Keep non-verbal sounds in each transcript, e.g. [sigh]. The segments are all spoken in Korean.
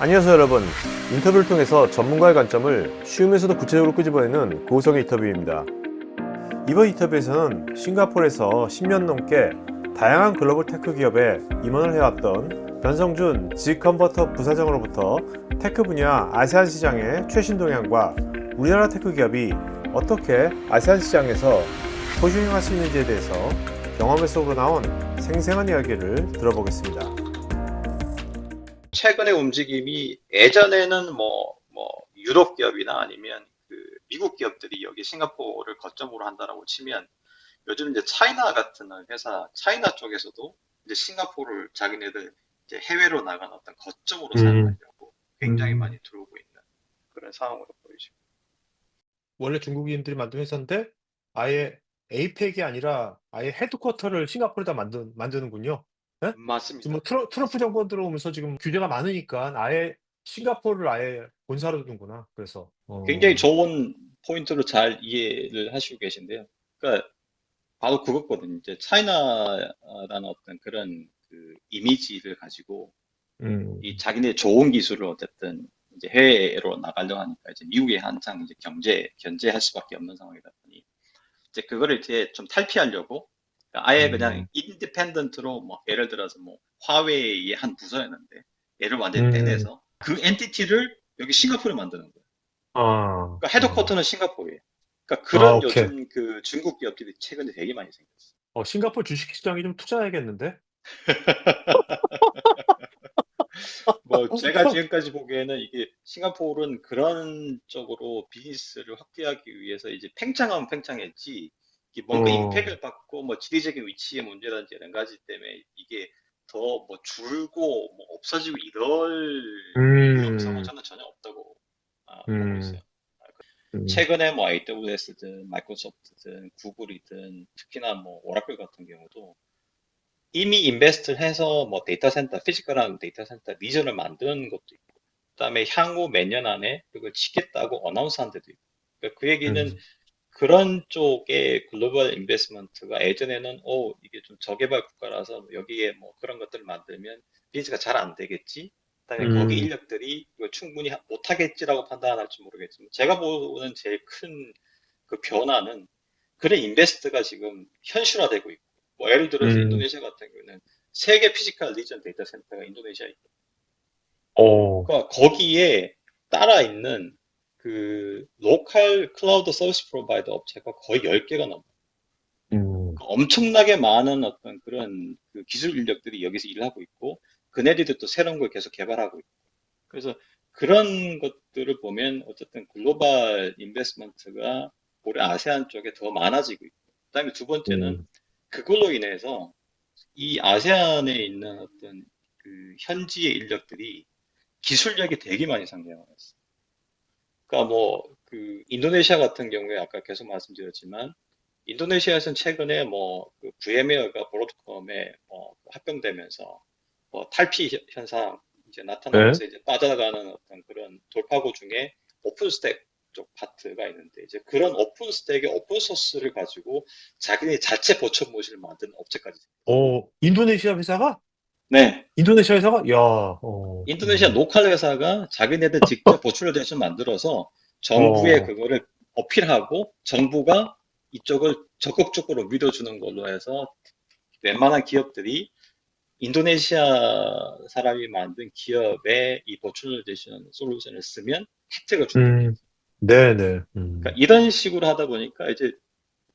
안녕하세요 여러분 인터뷰를 통해서 전문가의 관점을 쉬우면서도 구체적으로 끄집어내는 고성의 인터뷰입니다 이번 인터뷰에서는 싱가포르에서 10년 넘게 다양한 글로벌 테크 기업에 임원을 해왔던 변성준 지컨버터 부사장으로부터 테크 분야 아세안 시장의 최신 동향과 우리나라 테크 기업이 어떻게 아세안 시장에서 포지셔닝할 수 있는지에 대해서 경험에서 우러나온 생생한 이야기를 들어보겠습니다. 최근의 움직임이 예전에는 뭐, 뭐, 유럽 기업이나 아니면 그 미국 기업들이 여기 싱가포르를 거점으로 한다라고 치면 요즘 이제 차이나 같은 회사, 차이나 쪽에서도 이제 싱가포르를 자기네들 이제 해외로 나간 어떤 거점으로 음. 사용하려고 굉장히 음. 많이 들어오고 있는 그런 상황으로 보이죠. 원래 중국인들이 만든 회사인데 아예 에이펙이 아니라 아예 헤드쿼터를 싱가포르에다 만드, 만드는군요. 맞습니다. 지금 뭐 트럼, 트럼프 정권 들어오면서 지금 규제가 많으니까 아예 싱가포르를 아예 본사로 두는구나. 그래서 어. 굉장히 좋은 포인트로 잘 이해를 하시고 계신데요. 그러니까 바로 그것거든요. 이제 차이나라는 어떤 그런 그 이미지를 가지고 음. 이 자기네 좋은 기술을 어쨌든 이제 해외로 나가려고 하니까 이제 미국에 한창 이제 경제 견제할 수밖에 없는 상황이다 보니 이제 그거를 이제 좀 탈피하려고 아예 음. 그냥 인디펜던트로 뭐 예를 들어서 뭐 화웨이의 한 부서였는데 얘를 완전히 음. 떼내서 그 엔티티를 여기 싱가포르에 만드는 거예요. 아. 그러니까 헤드쿼터는 싱가포르예요. 그러니까 그런 아. 요즘 그 중국 기업들이 최근에 되게 많이 생겼어요. 어, 싱가포르 주식시장에 좀 투자해야겠는데? [laughs] 뭐 제가 [laughs] 지금까지 보기에는 이게 싱가포르는 그런 쪽으로 비즈니스를 확대하기 위해서 이제 팽창하면 팽창했지 뭔가 어. 임팩을 받고 뭐 지리적인 위치의 문제라든지 이런 가지 때문에 이게 더 뭐 줄고 뭐 없어지고 이럴 음. 저는 전혀 없다고 아, 음. 보고 있어요. 음. 최근에 뭐 AWS든 마이크로소프트든 구글이든 특히나 뭐 오라클 같은 경우도 이미 인베스트를 해서 뭐 데이터 센터, 피지컬한 데이터 센터 리전을 만드는 것도 있고, 그 다음에 향후 몇 년 안에 그걸 치겠다고 어나운스 한 데도 있고. 그러니까 그 얘기는 음. 그런 쪽의 글로벌 인베스트먼트가 예전에는 어 이게 좀 저개발 국가라서 여기에 뭐 그런 것들을 만들면 비즈가 잘 안 되겠지. 그다음에 음. 거기 인력들이 이걸 충분히 하- 못하겠지라고 판단할지 모르겠지만 제가 보는 제일 큰 그 변화는 그런 인베스트가 지금 현실화되고 있고 뭐 예를 들어서 음. 인도네시아 같은 경우는 세계 피지컬 리전 데이터 센터가 인도네시아에 있고 어. 그러니까 거기에 따라 있는 그 로컬 클라우드 서비스 프로바이더 업체가 거의 10개가 넘어요. 음. 엄청나게 많은 어떤 그런 그 기술 인력들이 여기서 일을 하고 있고 그네들도 또 새로운 걸 계속 개발하고 있고 그래서 그런 것들을 보면 어쨌든 글로벌 인베스트먼트가 올해 아세안 쪽에 더 많아지고 있고 그다음에 두 번째는 음. 그걸로 인해서 이 아세안에 있는 어떤 그 현지의 인력들이 기술력이 되게 많이 상승했어요. 그러니까 뭐 그 인도네시아 같은 경우에 아까 계속 말씀드렸지만 인도네시아에서는 최근에 뭐그 VM웨어가 브로드컴에 뭐 합병되면서 뭐 탈피 현- 현상 이제 나타나면서 이제 빠져나가는 어떤 그런 돌파구 중에 오픈스택 쪽 파트가 있는데 이제 그런 오픈 스택의 오픈 소스를 가지고 자기네 자체 보천 모듈을 만드는 업체까지. 어, 인도네시아 회사가? 네, 인도네시아 회사가? 야, 어. 인도네시아 음. 로컬 회사가 자기네들 직접 보출레이션 만들어서 정부에 어. 그거를 어필하고 정부가 이쪽을 적극적으로 믿어주는 걸로 해서 웬만한 기업들이 인도네시아 사람이 만든 기업의 이 버추널레이션 솔루션을 쓰면 혜택을 준다. 음. 네네. 음. 그러니까 이런 식으로 하다 보니까 이제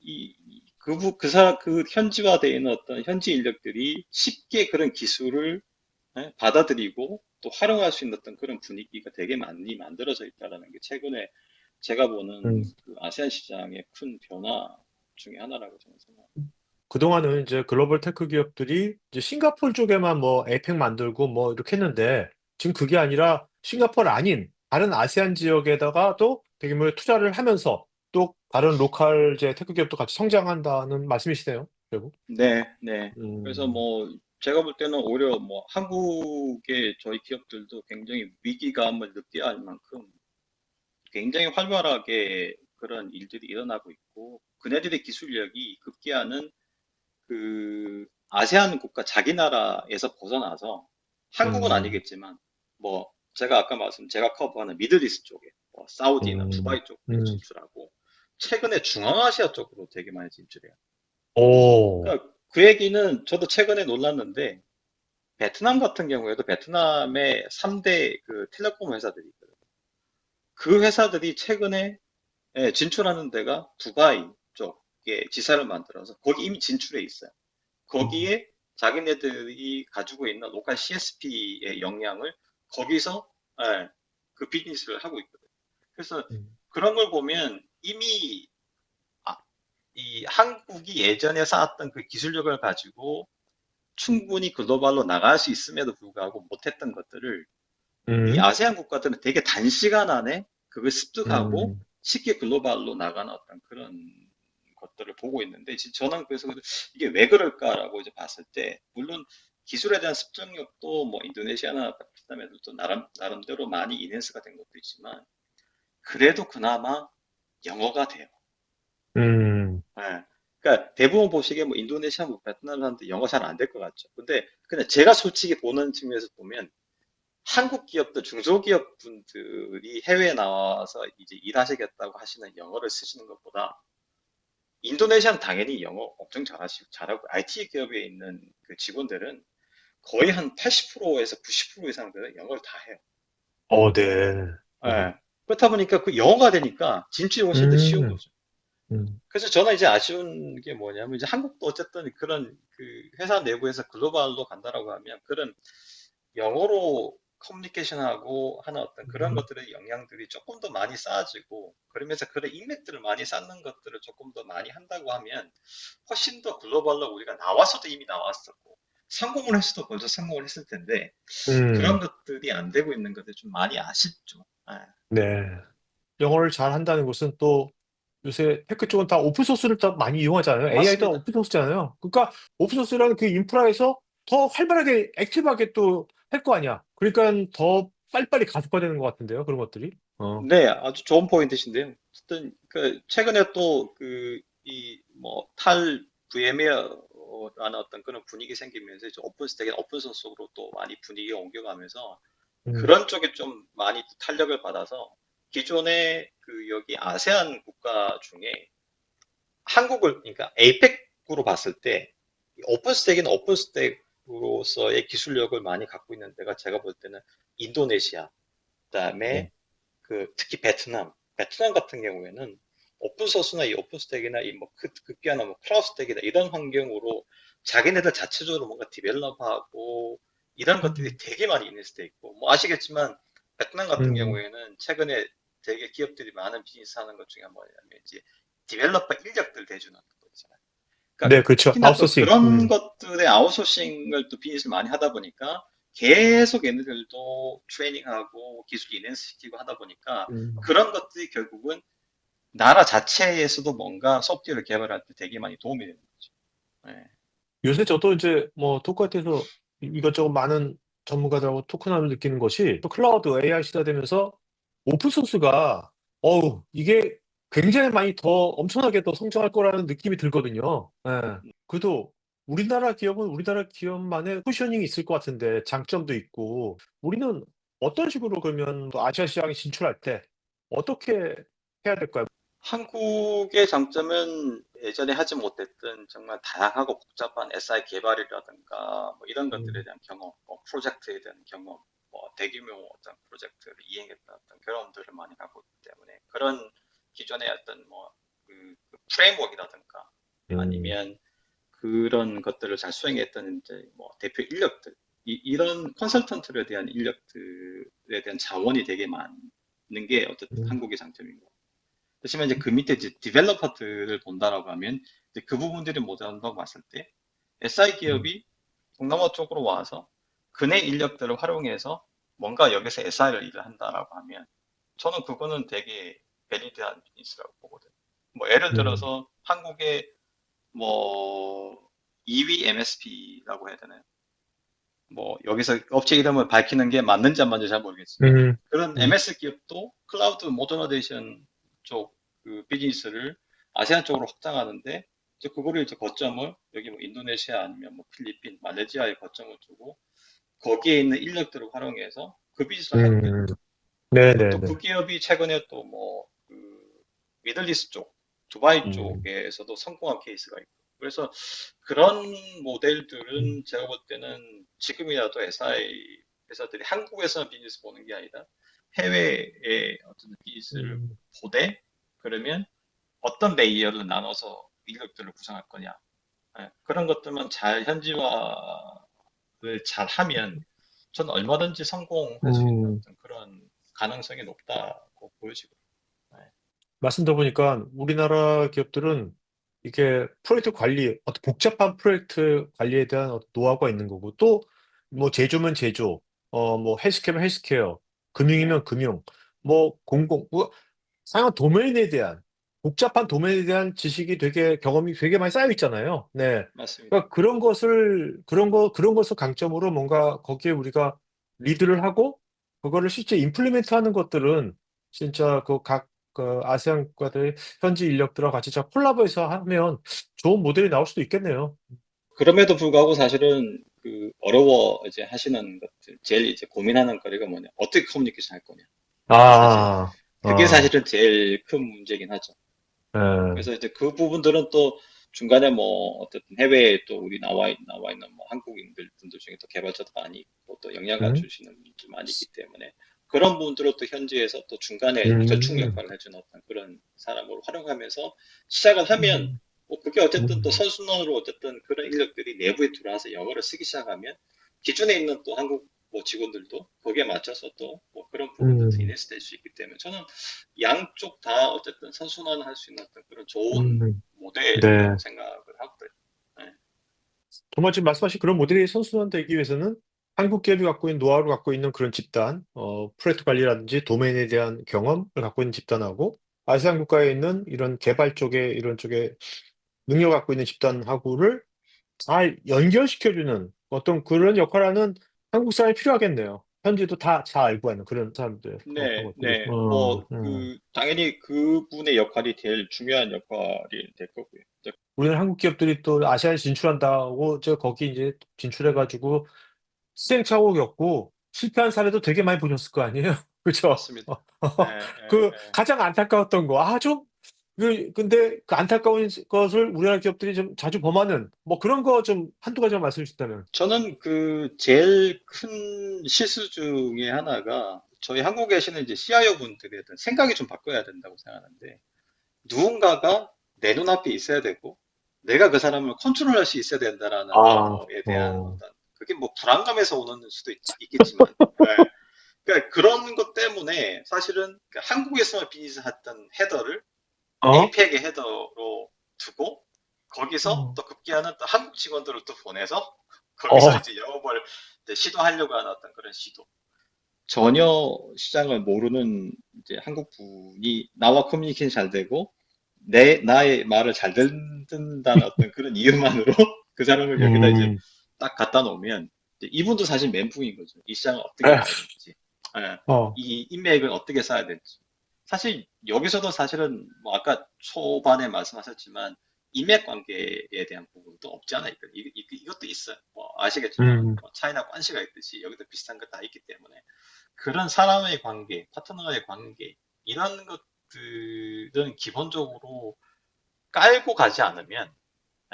이, 그, 부- 그 사, 그 현지화되어 있는 어떤 현지 인력들이 쉽게 그런 기술을 예, 받아들이고 또 활용할 수 있는 어떤 그런 분위기가 되게 많이 만들어져 있다라는 게 최근에 제가 보는 음. 그 아세안 시장의 큰 변화 중에 하나라고 저는 생각합니다. 그동안은 이제 글로벌 테크 기업들이 이제 싱가포르 쪽에만 뭐 에이펙 만들고 뭐 이렇게 했는데 지금 그게 아니라 싱가포르 아닌 다른 아세안 지역에다가 또 되게 뭐 투자를 하면서 또 다른 로컬 이제 테크 기업도 같이 성장한다는 말씀이시네요, 결국. 네, 네. 음. 그래서 뭐 제가 볼 때는 오히려 뭐 한국의 저희 기업들도 굉장히 위기감을 느껴야 할 만큼 굉장히 활발하게 그런 일들이 일어나고 있고 그네들의 기술력이 급기야는 그 아세안 국가 자기 나라에서 벗어나서 한국은 음. 아니겠지만 뭐 제가 아까 말씀 제가 커버하는 미들이스 쪽에 뭐 사우디나 음. 두바이 쪽으로 음. 진출하고 최근에 중앙아시아 쪽으로 되게 많이 진출해요. 오. 그러니까 그 얘기는 저도 최근에 놀랐는데 베트남 같은 경우에도 베트남의 3대 그 텔레콤 회사들이 있거든요. 그 회사들이 최근에 예, 진출하는 데가 두바이 쪽에 지사를 만들어서 거기 이미 진출해 있어요. 거기에 자기네들이 가지고 있는 로컬 CSP의 역량을 거기서 예, 그 비즈니스를 하고 있거든요. 그래서 음. 그런 걸 보면 이미 아, 이 한국이 예전에 쌓았던 그 기술력을 가지고 충분히 글로벌로 나갈 수 있음에도 불구하고 못했던 것들을 음. 이 아세안 국가들은 되게 단시간 안에 그걸 습득하고 음. 쉽게 글로벌로 나가는 어떤 그런 것들을 보고 있는데 지- 저는 그래서 이게 왜 그럴까라고 이제 봤을 때 물론 기술에 대한 습득력도 뭐 인도네시아나 베트남에도 나름 나름대로 많이 인핸스가 된 것도 있지만 그래도 그나마 영어가 돼요. 음. 예. 그러니까 대부분 보시기에 뭐 인도네시아, 뭐 베트남 사람들 영어 잘 안 될 것 같죠. 근데 그냥 제가 솔직히 보는 측면에서 보면 한국 기업들, 중소기업 분들이 해외에 나와서 이제 일하시겠다고 하시는 영어를 쓰시는 것보다 인도네시아는 당연히 영어 엄청 잘하시고 잘하고 IT 기업에 있는 그 직원들은 거의 한 80%에서 90% 이상들은 영어를 다 해요. 어, 네. 예. 그렇다 보니까 그 영어가 되니까 진출이 훨씬 더 쉬운 음. 거죠. 음. 그래서 저는 이제 아쉬운 게 뭐냐면 이제 한국도 어쨌든 그런 그 회사 내부에서 글로벌로 간다라고 하면 그런 영어로 커뮤니케이션하고 하는 어떤 그런 음. 것들의 영향들이 조금 더 많이 쌓아지고 그러면서 그런 인맥들을 많이 쌓는 것들을 조금 더 많이 한다고 하면 훨씬 더 글로벌로 우리가 나와서도 이미 나왔었고 성공을 했어도 벌써 성공을 했을 텐데 음. 그런 것들이 안 되고 있는 것들이 좀 많이 아쉽죠. 예. 네. 영어를 잘 한다는 것은 또 요새 테크 쪽은 다 오픈 소스를 더 많이 이용하잖아요. AI도 맞습니다. 오픈 소스잖아요. 그러니까 오픈 소스라는 그 인프라에서 더 활발하게 액티브하게 또 할 거 아니야. 그러니까 더 빨리빨리 가속화되는 것 같은데요. 그런 것들이. 어. 네, 아주 좋은 포인트신데요. 어쨌든 그 최근에 또 그 이 뭐탈 VM웨어라는 어떤 그런 분위기 생기면서 이제 오픈 스택이 오픈 소스로 또 많이 분위기가 옮겨가면서 음. 그런 쪽에 좀 많이 탄력을 받아서 기존에 그 여기 아세안 국가 중에 한국을 그러니까 에이펙으로 봤을 때 오픈 스택은 오픈 스택으로서의 기술력을 많이 갖고 있는 데가 제가 볼 때는 인도네시아 그다음에 네. 그 특히 베트남 베트남 같은 경우에는 오픈 소스나 이 오픈 스택이나 이뭐 급기야나 뭐 클라우드 스택이나 이런 환경으로 자기네들 자체적으로 뭔가 디벨롭하고 이런 것들이 되게 많이 인해스돼 있고 뭐 아시겠지만 베트남 같은 음. 경우에는 최근에 되게 기업들이 많은 비즈니스 하는 것 중에 뭐냐면 이제 디벨로퍼 인력들 대주는 거 있잖아요. 그러니까 네, 그렇죠. 아웃소싱. 그런 음. 것들의 아웃소싱을 또 비즈니스를 많이 하다 보니까 계속 얘네들도 트레이닝하고 기술 인핸스 시키고 하다 보니까 음. 그런 것들이 결국은 나라 자체에서도 뭔가 소프트웨어를 개발할 때 되게 많이 도움이 되는 거죠. 네. 요새 저도 이제 뭐 토크한테서 이것저것 많은 전문가들하고 토크나를 느끼는 것이 또 클라우드 AI 시대 되면서 오픈소스가 어우 이게 굉장히 많이 더 엄청나게 더 성장할 거라는 느낌이 들거든요. 예. 그래도 우리나라 기업은 우리나라 기업만의 포지셔닝이 있을 것 같은데 장점도 있고 우리는 어떤 식으로 그러면 또 아시아 시장에 진출할 때 어떻게 해야 될까요? 한국의 장점은 예전에 하지 못했던 정말 다양하고 복잡한 SI 개발이라든가 뭐 이런 것들에 대한 경험, 뭐 프로젝트에 대한 경험, 뭐 대규모 어떤 프로젝트를 이행했던 경험들을 많이 갖고 있기 때문에 그런 기존의 어떤 뭐그 프레임워크라든가 아니면 그런 것들을 잘 수행했던 이제 뭐 대표 인력들 이, 런 컨설턴트에 대한 인력들에 대한 자원이 되게 많은 게 어쨌든 음. 한국의 장점인 것 같아요. 그렇지만 이제 그 밑에 이제 디벨로퍼들을 본다라고 하면 이제 그 부분들이 모자란다고 봤을 때 SI 기업이 동남아 쪽으로 와서 그네 인력들을 활용해서 뭔가 여기서 SI를 일을 한다라고 하면 저는 그거는 되게 밸리드한 비즈니스라고 보거든요. 뭐 예를 음. 들어서 한국의 뭐 2위 MSP라고 해야 되나요? 뭐 여기서 업체 이름을 밝히는 게 맞는지 안 맞는지 잘 모르겠지만 음, 그런 음. MS 기업도 클라우드 모더나이제이션 쪽 그 비즈니스를 아세안 쪽으로 확장하는데 이제 그거를 이제 거점을 여기 뭐 인도네시아 아니면 뭐 필리핀, 말레이시아에 거점을 두고 거기에 있는 인력들을 활용해서 그그 비즈니스를 하고 있는 음. 네네네. 또그 기업이 최근에 또 뭐 그 미들리스 쪽, 두바이 음. 쪽에서도 성공한 케이스가 있고 그래서 그런 음. 모델들은 제가 볼 때는 지금이라도 SI 회사들이 한국에서 비즈니스 보는 게 아니라 해외의 어떤 비즈니스를 음. 보되 그러면 어떤 레이어를 나눠서 인력들을 구성할 거냐 예, 그런 것들만 잘 현지화를 잘 하면 저는 얼마든지 성공할 수 있는 음. 그런 가능성이 높다고 보여지고 말씀 들어보니까 우리나라 기업들은 이게 프로젝트 관리, 어떤 복잡한 프로젝트 관리에 대한 노하우가 있는 거고, 또 뭐 제조면 제조, 어, 뭐 헬스케어면 헬스케어, 금융이면 금융, 뭐 공공, 뭐 상한 도메인에 대한, 복잡한 도메인에 대한 지식이 되게, 경험이 되게 많이 쌓여 있잖아요. 네. 맞습니다. 그러니까 그런 것을 그런 거 그런 것을 강점으로 뭔가 거기에 우리가 리드를 하고 그거를 실제 임플리멘트 하는 것들은 진짜 그각 그 아세안 국가들 현지 인력들과 같이 잘 콜라보해서 하면 좋은 모델이 나올 수도 있겠네요. 그럼에도 불구하고 사실은 그 어려워 이제 하시는 것들 제일 이제 고민하는 거리가 뭐냐 어떻게 커뮤니케이션 할 거냐 아, 그게 아, 사실은 제일 큰 문제긴 하죠. 예. 그래서 이제 그 부분들은 또 중간에 뭐 어쨌든 해외에 또 우리 나와 있, 나와 있는 뭐 한국인들 분들 중에 또 개발자도 많이 있고 또 영향 음. 갖추시는 분들 많이 있기 때문에 그런 분들을 또 현지에서 또 중간에 음. 절충 역할을 해주는 어떤 그런 사람으로 활용하면서 시작을 하면 음. 뭐 그게 어쨌든 또 음. 선순환으로 어쨌든 그런 인력들이 내부에 들어와서 영어를 쓰기 시작하면 기존에 있는 또 한국 뭐 직원들도 거기에 맞춰서 또 뭐 그런 부분도 음. 이네스 될수 있기 때문에 저는 양쪽 다 어쨌든 선순환을 할 수 있는 어떤 그런 좋은 음. 모델이라고 네. 생각을 하고요. 정말 지금 말씀하신 그런 모델이 선순환되기 위해서는 한국 기업이 갖고 있는 노하우를 갖고 있는 그런 집단, 어, 프로젝트 관리라든지 도메인에 대한 경험을 갖고 있는 집단하고 아세안 국가에 있는 이런 개발 쪽에 이런 쪽에 능력을 갖고 있는 집단하고를 잘 연결시켜주는 어떤 그런 역할을 하는 한국 사람이 필요하겠네요. 현지도 다 잘 알고 있는 그런 사람들. 네, 것들이. 네. 어, 뭐, 음. 그, 당연히 그분의 역할이 제일 중요한 역할이 될 거고요. 이제 우리는 한국 기업들이 또 아시아에 진출한다고 저 거기 이제 진출해가지고 시행착오 겪고 실패한 사례도 되게 많이 보셨을 거 아니에요? [laughs] 그죠? 맞습니다. [laughs] 네, 네, 그 네. 가장 안타까웠던 거, 아, 좀, 그, 근데 그 안타까운 것을 우리나라 기업들이 좀 자주 범하는 뭐 그런 거 좀 한두 가지만 말씀해 주시다면. 저는 그 제일 큰 실수 중에 하나가 저희 한국에 계시는 이제 CIO 분들의 어떤 생각이 좀 바꿔야 된다고 생각하는데 누군가가 내 눈앞에 있어야 되고 내가 그 사람을 컨트롤할 수 있어야 된다라는 아, 거에 대한 어. 그게 뭐 불안감에서 오는 수도 있, 겠지만 [laughs] 그러니까 그런 것 때문에 사실은 그 한국에서만 비즈니스 했던 헤더를 어? APEC의 헤더로 두고 거기서 어. 또 급기야는 또 한국 직원들을 또 보내서 거기서 어. 이제 영업을 이제 시도하려고 하는 어떤 그런 시도. 전혀 시장을 모르는 이제 한국 분이 나와 커뮤니케이션 잘 되고 내 나의 말을 잘 듣는다는 어떤 [laughs] 그런 이유만으로 [laughs] 그 사람을 여기다 이제 음, 딱 갖다 놓으면 이제 이분도 사실 멘붕인 거죠. 이 시장을 어떻게 에휴. 가야 될지. 예. 어, 이 인맥을 어떻게 쌓아야 될지. 사실 여기서도 사실은 뭐 아까 초반에 말씀하셨지만 인맥 관계에 대한 부분도 없지 않아 있거든요. 이, 이, 이것도 있어요. 뭐 아시겠지만 음. 뭐 차이나 관시가 있듯이 여기도 비슷한 거 다 있기 때문에 그런 사람의 관계, 파트너의 관계 이런 것들은 기본적으로 깔고 가지 않으면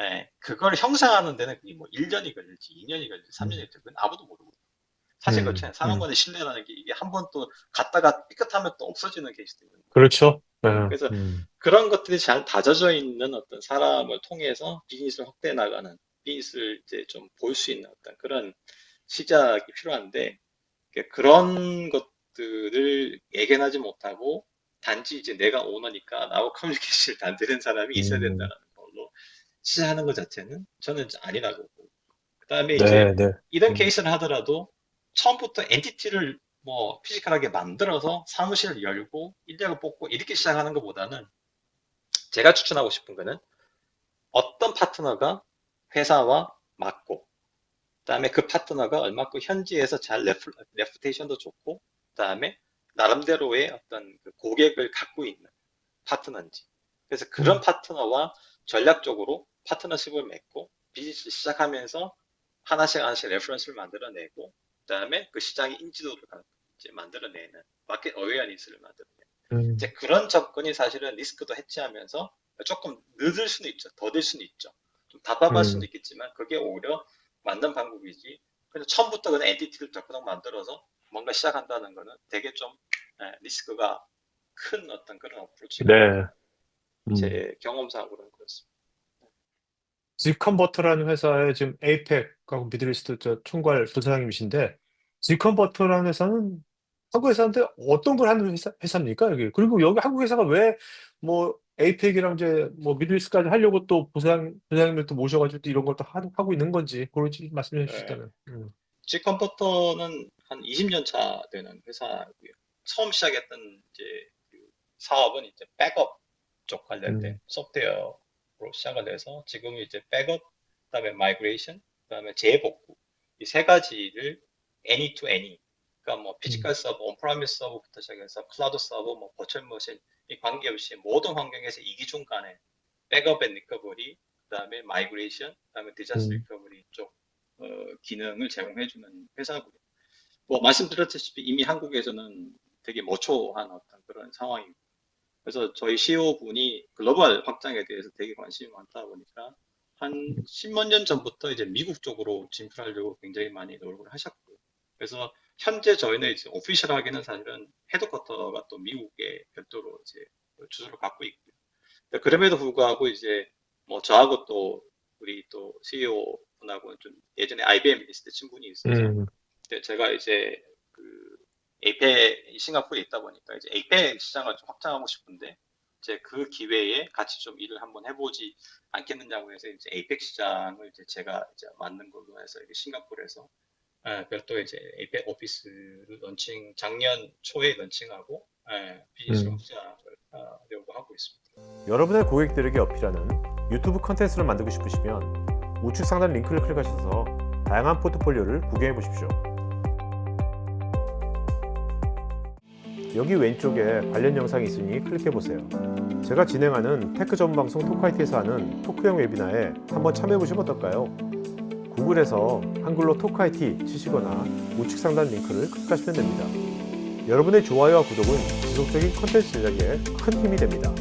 예, 그걸 형성하는 데는 뭐 1년이 걸릴지 2년이 걸릴지 3년이 걸릴지 그건 아무도 모르고 사실 음, 그렇잖아요. 사람 음. 신뢰라는 게 이게 한 번 또 갔다가 삐끗하면 또 없어지는 케이스도 있는 거예요. 그렇죠. 예, 그래서 음. 그런 것들이 잘 다져져 있는 어떤 사람을 통해서 비즈니스를 확대해 나가는 비즈니스를 이제 좀 볼 수 있는 어떤 그런 시작이 필요한데 그런 것들을 예견하지 못하고 단지 이제 내가 오너니까 나하고 커뮤니케이션을 [laughs] 잘 되는 사람이 있어야 음. 된다는 걸로 시작하는 것 자체는 저는 아니라고 보고 그다음에 이제 네, 네. 이런 음. 케이스를 하더라도 처음부터 엔티티를 뭐 피지컬하게 만들어서 사무실을 열고 인력을 뽑고 이렇게 시작하는 것보다는 제가 추천하고 싶은 거는 어떤 파트너가 회사와 맞고 그다음에 그 파트너가 얼마큼 현지에서 잘 레프, 레프테이션도 좋고 그다음에 나름대로의 어떤 그 고객을 갖고 있는 파트너인지 그래서 그런 음. 파트너와 전략적으로 파트너십을 맺고 비즈니스 시작하면서 하나씩 하나씩 레퍼런스를 만들어내고 그다음에 그 시장의 인지도를 가- 이제 만들어내는 마켓 어웨어니스를 만들어내는 음. 이제 그런 접근이 사실은 리스크도 해치하면서 조금 늦을 수는 있죠. 더딜 수는 있죠. 좀 답답할 음. 수도 있겠지만 그게 오히려 맞는 방법이지. 그래서 처음부터 그냥 엔티티를 딱 만들어서 뭔가 시작한다는 거는 되게 좀 예, 리스크가 큰 어떤 그런 어프로치가 네. 음. 제 경험상으로는 그렇습니다. 지컨버터라는 회사의 지금 에이펙하고 미드리스트 저 총괄 부사장님이신데 지컨버터라는 회사는 한국 회사인데 어떤 걸 하는 회사, 회사입니까 여기? 그리고 여기 한국 회사가 왜뭐 에이펙이랑 이제 뭐 미드리스트까지 하려고 또 부사장 부사장님을 또 모셔가지고 또 이런 걸 또 하고 있는 건지 그런지 말씀해 네. 주시다면. 음. G컴포터는 한 20년 차 되는 회사고요. 처음 시작했던 이제 그 사업은 이제 백업 쪽 관련된 음. 소프트웨어 로 시작을 해서 지금 이제 백업, 그다음에 마이그레이션, 그다음에 재복구 이 세 가지를 any to any 그러니까 뭐 피지컬 서버, 온프라미스 서버부터 시작해서 클라우드 서버, 뭐 버추얼 머신 이 관계없이 모든 환경에서 이기중 간에 백업 앤 리커버리, 그다음에 마이그레이션, 그다음에 디자스터 음. 리커버리 쪽 어, 기능을 제공해주는 회사고요. 뭐 말씀드렸다시피 이미 한국에서는 되게 모초한 어떤 그런 상황입니다. 그래서 저희 CEO 분이 글로벌 확장에 대해서 되게 관심이 많다 보니까 한 10만 년 전부터 이제 미국 쪽으로 진출하려고 굉장히 많이 노력을 하셨고요. 그래서 현재 저희는 이제 오피셜하게는 사실은 헤드쿼터가 또 미국에 별도로 이제 주소를 갖고 있고요. 그럼에도 불구하고 이제 뭐 저하고 또 우리 또 CEO 분하고 좀 예전에 IBM 있을 때 친분이 있어서 음. 제가 이제 그 에이펙 싱가포르에 있다 보니까 이제 에이펙 시장을 좀 확장하고 싶은데 이제 그 기회에 같이 좀 일을 한번 해보지 않겠느냐고 해서 이제 에이펙 시장을 이제 제가 이제 만든 걸로 해서 이게 싱가포르에서 예, 별도 이제 에이펙 오피스를 런칭 작년 초에 런칭하고 예, 비즈니스 음. 확장을 하려고 하고 있습니다. 여러분의 고객들에게 어필하는 유튜브 컨텐츠를 만들고 싶으시면 우측 상단 링크를 클릭하셔서 다양한 포트폴리오를 구경해 보십시오. 여기 왼쪽에 관련 영상이 있으니 클릭해 보세요. 제가 진행하는 테크 전문 방송 토크아이티에서 하는 토크형 웨비나에 한번 참여해 보시면 어떨까요? 구글에서 한글로 토크아이티 치시거나 우측 상단 링크를 클릭하시면 됩니다. 여러분의 좋아요와 구독은 지속적인 컨텐츠 제작에 큰 힘이 됩니다.